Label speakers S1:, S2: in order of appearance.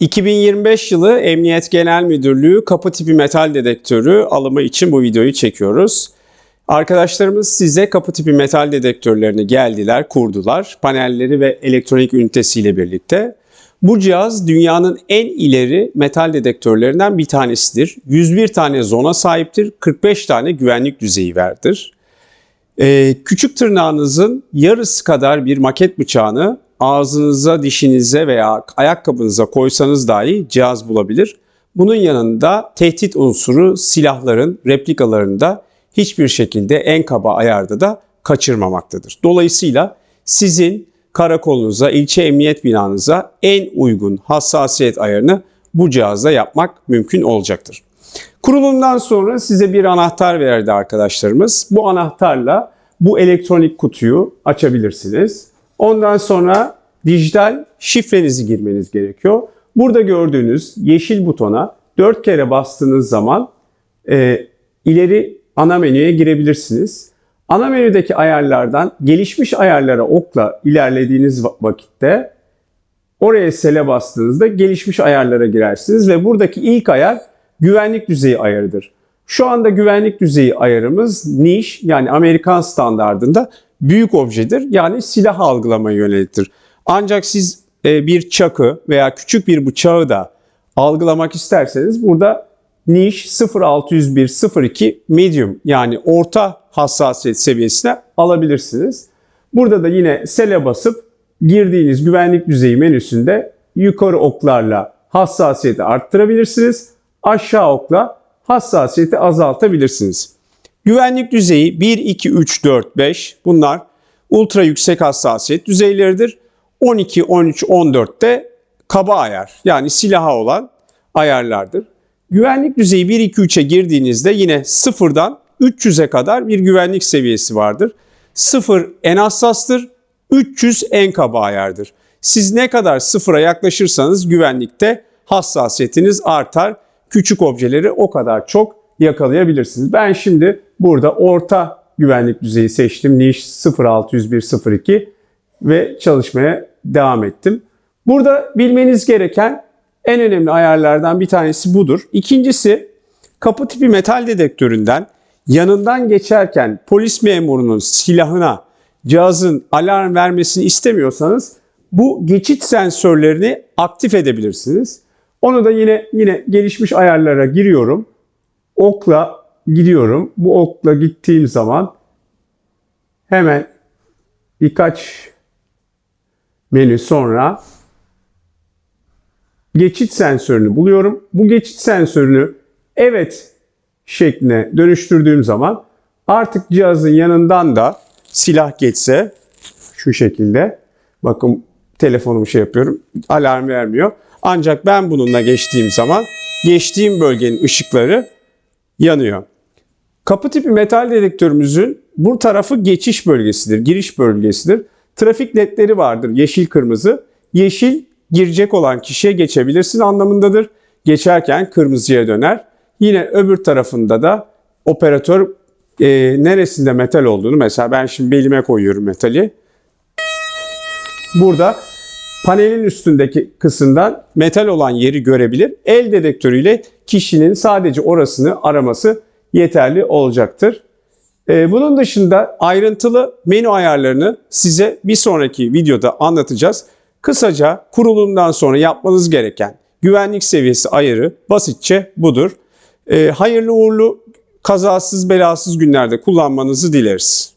S1: 2025 yılı Emniyet Genel Müdürlüğü kapı tipi metal dedektörü alımı için bu videoyu çekiyoruz. Arkadaşlarımız size kapı tipi metal dedektörlerini geldiler, kurdular. Panelleri ve elektronik ünitesiyle birlikte. Bu cihaz dünyanın en ileri metal dedektörlerinden bir tanesidir. 101 tane zona sahiptir, 45 tane güvenlik düzeyi vardır. Ee, küçük tırnağınızın yarısı kadar bir maket bıçağını ağzınıza, dişinize veya ayakkabınıza koysanız dahi cihaz bulabilir. Bunun yanında tehdit unsuru silahların replikalarında hiçbir şekilde en kaba ayarda da kaçırmamaktadır. Dolayısıyla sizin karakolunuza, ilçe emniyet binanıza en uygun hassasiyet ayarını bu cihazla yapmak mümkün olacaktır. Kurulumdan sonra size bir anahtar verdi arkadaşlarımız. Bu anahtarla bu elektronik kutuyu açabilirsiniz. Ondan sonra dijital şifrenizi girmeniz gerekiyor. Burada gördüğünüz yeşil butona 4 kere bastığınız zaman e, ileri ana menüye girebilirsiniz. Ana menüdeki ayarlardan gelişmiş ayarlara okla ilerlediğiniz vakitte oraya sele bastığınızda gelişmiş ayarlara girersiniz ve buradaki ilk ayar güvenlik düzeyi ayarıdır. Şu anda güvenlik düzeyi ayarımız niş yani Amerikan standardında büyük objedir. Yani silah algılamaya yöneliktir. Ancak siz e, bir çakı veya küçük bir bıçağı da algılamak isterseniz burada niş 060102 medium yani orta hassasiyet seviyesine alabilirsiniz. Burada da yine sele basıp girdiğiniz güvenlik düzeyi menüsünde yukarı oklarla hassasiyeti arttırabilirsiniz. Aşağı okla hassasiyeti azaltabilirsiniz. Güvenlik düzeyi 1, 2, 3, 4, 5 bunlar ultra yüksek hassasiyet düzeyleridir. 12, 13, 14 de kaba ayar yani silaha olan ayarlardır. Güvenlik düzeyi 1, 2, 3'e girdiğinizde yine sıfırdan 300'e kadar bir güvenlik seviyesi vardır. 0 en hassastır, 300 en kaba ayardır. Siz ne kadar sıfıra yaklaşırsanız güvenlikte hassasiyetiniz artar. Küçük objeleri o kadar çok yakalayabilirsiniz. Ben şimdi burada orta güvenlik düzeyi seçtim. Niş 060102 ve çalışmaya devam ettim. Burada bilmeniz gereken en önemli ayarlardan bir tanesi budur. İkincisi kapı tipi metal dedektöründen yanından geçerken polis memurunun silahına cihazın alarm vermesini istemiyorsanız bu geçit sensörlerini aktif edebilirsiniz. Onu da yine yine gelişmiş ayarlara giriyorum. Okla gidiyorum. Bu okla gittiğim zaman hemen birkaç menü sonra geçit sensörünü buluyorum. Bu geçit sensörünü evet şekline dönüştürdüğüm zaman artık cihazın yanından da silah geçse şu şekilde bakın telefonumu şey yapıyorum alarm vermiyor. Ancak ben bununla geçtiğim zaman geçtiğim bölgenin ışıkları yanıyor. Kapı tipi metal dedektörümüzün bu tarafı geçiş bölgesidir, giriş bölgesidir. Trafik ledleri vardır yeşil kırmızı. Yeşil girecek olan kişiye geçebilirsin anlamındadır. Geçerken kırmızıya döner. Yine öbür tarafında da operatör e, neresinde metal olduğunu mesela ben şimdi belime koyuyorum metali. Burada panelin üstündeki kısımdan metal olan yeri görebilir. El dedektörüyle kişinin sadece orasını araması yeterli olacaktır. Ee, bunun dışında ayrıntılı menü ayarlarını size bir sonraki videoda anlatacağız. Kısaca kurulumdan sonra yapmanız gereken güvenlik seviyesi ayarı basitçe budur. Ee, hayırlı uğurlu kazasız belasız günlerde kullanmanızı dileriz.